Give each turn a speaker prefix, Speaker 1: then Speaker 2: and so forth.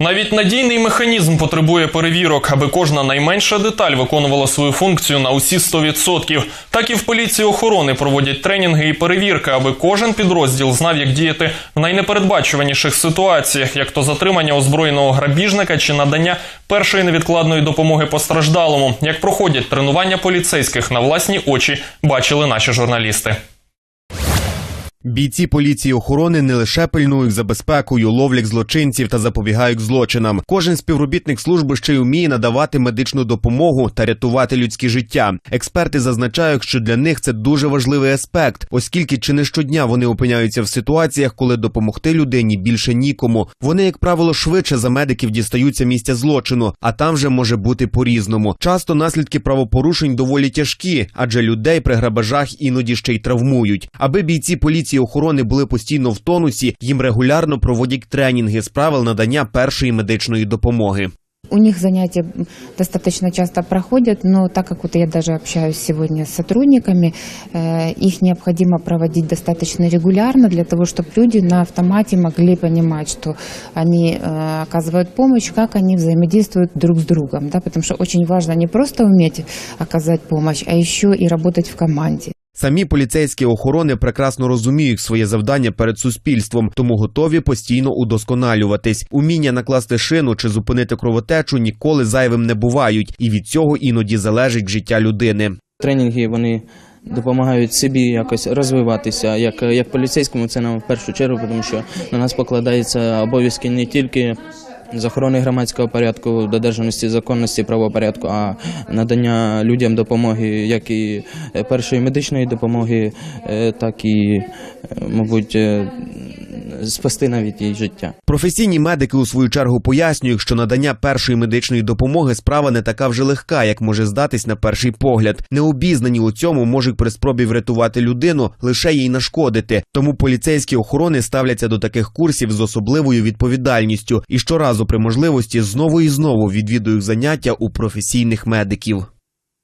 Speaker 1: Навіть надійний механізм потребує перевірок, аби кожна найменша деталь виконувала свою функцію на усі 100%. Так і в поліції охорони проводять тренінги і перевірки, аби кожен підрозділ знав, як діяти в найнепередбачуваніших ситуаціях, як то затримання озброєного грабіжника чи надання першої невідкладної допомоги постраждалому. Як проходять тренування поліцейських на власні очі, бачили наші журналісти.
Speaker 2: Бійці поліції охорони не лише пильнують за безпекою, ловлять злочинців та запобігають злочинам. Кожен співробітник служби ще й вміє надавати медичну допомогу та рятувати людські життя. Експерти зазначають, що для них це дуже важливий аспект, оскільки чи не щодня вони опиняються в ситуаціях, коли допомогти людині більше нікому. Вони, як правило, швидше за медиків дістаються місця злочину, а там вже може бути по-різному. Часто наслідки правопорушень доволі тяжкі, адже людей при грабежах іноді ще й травмують. Аби бійці поліції охорони були постійно в тонусі, їм регулярно проводять тренінги з правил надання першої медичної допомоги.
Speaker 3: У них занятия достаточно часто проходят, но так как вот я даже общаюсь сегодня с сотрудниками, э, их необходимо проводить достаточно регулярно для того, чтобы люди на автомате могли понимать, что они э, оказывают помощь, как они взаимодействуют друг с другом, да, потому что очень важно не просто уметь оказать помощь, а еще и работать в команде.
Speaker 2: Самі поліцейські охорони прекрасно розуміють своє завдання перед суспільством, тому готові постійно удосконалюватись. Уміння накласти шину чи зупинити кровотечу ніколи зайвим не бувають, і від цього іноді залежить життя людини.
Speaker 4: Тренінги вони допомагають собі якось розвиватися. Як, як поліцейському, це нам в першу чергу, тому що на нас покладаються обов'язки не тільки з охорони громадського порядку, додержаності законності правопорядку, а надання людям допомоги, як і е, першої медичної допомоги, е, так і, е, мабуть, спасти навіть її життя.
Speaker 2: Професійні медики у свою чергу пояснюють, що надання першої медичної допомоги справа не така вже легка, як може здатись на перший погляд. Необізнані у цьому можуть при спробі врятувати людину лише їй нашкодити. Тому поліцейські охорони ставляться до таких курсів з особливою відповідальністю і щоразу при можливості знову і знову відвідують заняття у професійних медиків.